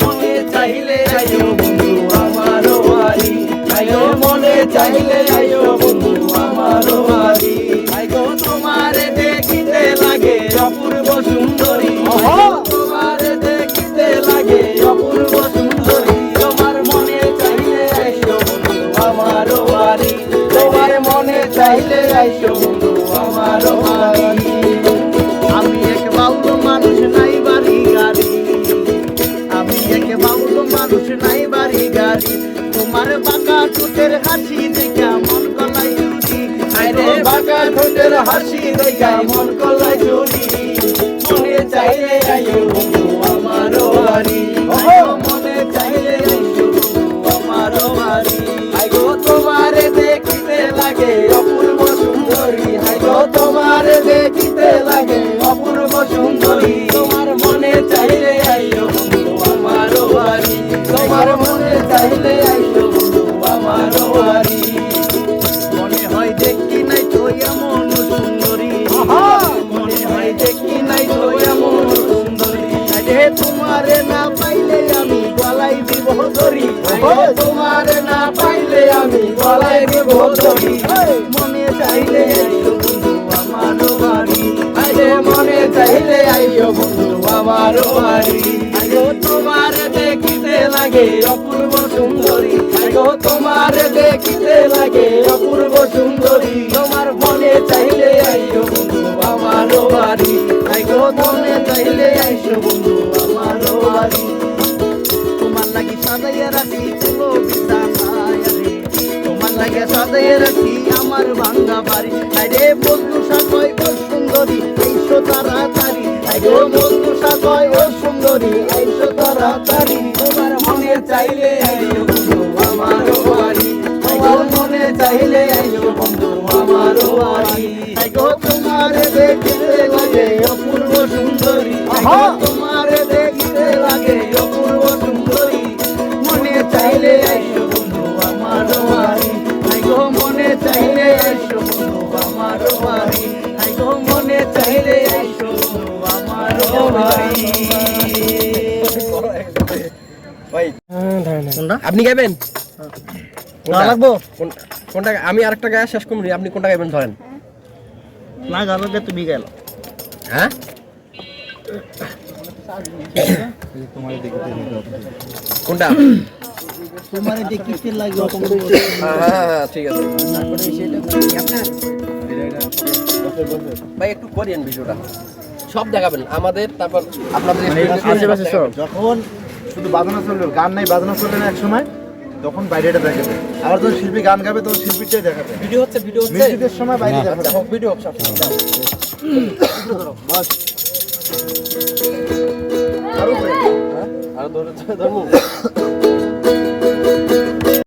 মনে চাইলে আয়ো বন্ধু আমারও মনে চাইলে আয়ো বন্ধু আমারও বাড়ি। আয়ো তোমার দেখিতে লাগে অপূর্ব সুন্দরী। তোমার লাগে অপূর্ব সুন্দরী। তোমার মনে চাইলে আয়ো বন্ধু আমারও মনে চাইলে আয়ো বন্ধু আমারও বাড়ি। বাড়ি। তোমার বাঁকা ঠোঁটের হাসি দেখা মন গলায় চুরি আরে বাঁকা ঠোঁটের হাসি দেখা মন গলায় চুরি মনে চাইলে আইও বন্ধু আমার বাড়ি মনে চাইলে আইও বন্ধু আমার বাড়ি। আইগো তোমারে দেখিতে লাগে অপূর্ব সুন্দরী। আইগো তোমারে দেখিতে লাগে অপূর্ব সুন্দরী। চাইলে আইও বন্ধু আমার বাড়ি। মনে হয় দেখি নাই তো এমন সুন্দরী। মনে হয় দেখি নাই তো এমন সুন্দরী। আরে তোমারে না পাইলে আমি গলায় দিব ধরি তোমারে না পাইলে আমি গলায় দিব ধরি মনে চাইলে আইও বন্ধু আমার বাড়ি। আরে মনে চাইলে আইও বন্ধু আমার বাড়ি। তোমারে লাগে, অপূর্ব সুন্দরী। আইও তোমারে দেখিতে লাগে, অপূর্ব সুন্দরী। তোমার মনে চাইলে আইও বন্ধু আমার বাড়ি। আইও মনে চাইলে আইসো বন্ধু আমার বাড়ি। তোমার লাগি সাজাইয়া রাখি চলো তোমার লাগে সাজাইয়া রাখি আমার ভাঙ্গা বাড়ি। আরে বন্ধু তোমার মনে চাইলে আইও বন্ধু আমার বাড়ি। তোমার মনে চাইলে আইও বন্ধু আমার বাড়ি। আইগো তোমার দেখতে লাগে অপূর্ব সুন্দরী। তোমার দেখতে লাগে অপূর্ব সুন্দরী। মনে চাইলে আইসো বন্ধু আমার বাড়ি। আইগো মনে চাইলে আইসো বন্ধু আমার বাড়ি। আইগো মনে চাইলে আইসো বন্ধু আমার বাড়ি। ভাই কোনটা আপনি গাইবেন? না লাগবো। কোনটা আমি আরেকটা গায়ে শেষ করব আপনি কোনটা গাইবেন ধরেন। না গে তুমি গেল হ্যাঁ? কোনটা? তোমার দেখিতে লাগে হ্যাঁ হ্যাঁ হ্যাঁ ঠিক আছে। ভাই একটু করিয়েন ভিডিওটা। সব দেখাবেন আমাদের তারপর আপনাদের আশেপাশে সব। যখন শুধু বাজনা চলল গান নাই বাজনা চলবে না এক সময় তখন বাইরেটা দেখাবে। আবার যখন শিল্পী গান গাবে তখন শিল্পীটাই দেখাবে। ভিডিও হচ্ছে ভিডিও হচ্ছে। মিউজিকের সময় বাইরে দেখাবে। আচ্ছা ভিডিও হোক সব সময় দাও। বস হ্যাঁ? আরও ধরে ধরবো